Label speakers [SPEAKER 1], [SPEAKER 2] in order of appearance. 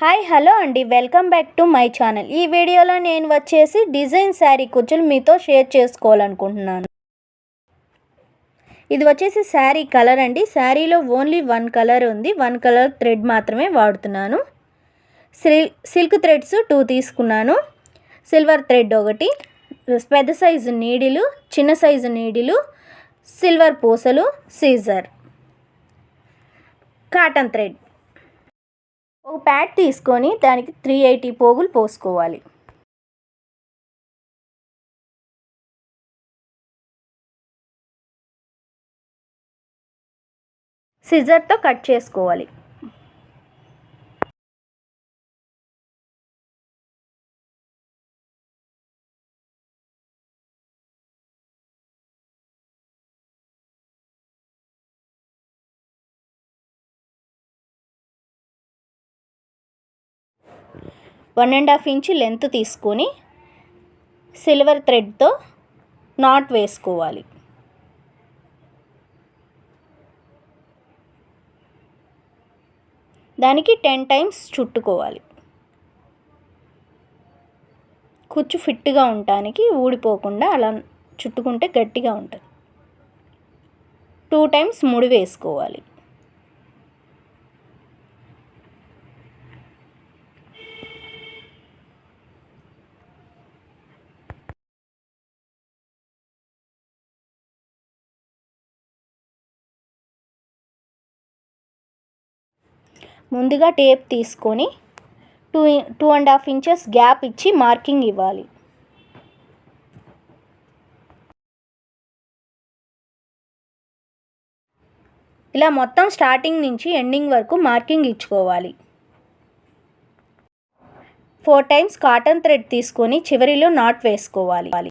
[SPEAKER 1] Hi hello అండి. Welcome back to my channel. ఈ వీడియోలో నేను వచ్చేసి డిజైన్ శారీ కుచ్చులు మీతో షేర్ చేసుకోవాలనుకుంటున్నాను. ఇది వచ్చేసి శారీ కలర్ అండి. శారీలో ఓన్లీ వన్ కలర్ ఉంది. వన్ కలర్ థ్రెడ్ మాత్రమే వాడుతున్నాను. సిల్క్ థ్రెడ్స్ టూ తీసుకున్నాను. సిల్వర్ థ్రెడ్ ఒకటి పెద్ద సైజు నీడిలు చిన్న సైజు నీడిలు సిల్వర్ పూసలు సీజర్. Cotton thread. ఒక ప్యాడ్ తీసుకొని దానికి త్రీ ఎయిటీ పోగులు పోసుకోవాలి. సిజర్తో కట్ చేసుకోవాలి. One and half inch length తీసుకొని సిల్వర్ థ్రెడ్తో నాట్ వేసుకోవాలి. దానికి టెన్ టైమ్స్ చుట్టుకోవాలి. కుచ్చు ఫిట్గా ఉండటానికి ఊడిపోకుండా అలా చుట్టుకుంటే గట్టిగా ఉంటుంది. టూ టైమ్స్ ముడి వేసుకోవాలి. ముందుగా టేప్ తీసుకొని two two and half inches gap ఇచ్చి మార్కింగ్ ఇవ్వాలి. ఇలా మొత్తం స్టార్టింగ్ నుంచి ఎండింగ్ వరకు మార్కింగ్ ఇచ్చుకోవాలి. ఫోర్ టైమ్స్ కాటన్ థ్రెడ్ తీసుకొని చివరిలో నాట్ వేసుకోవాలి.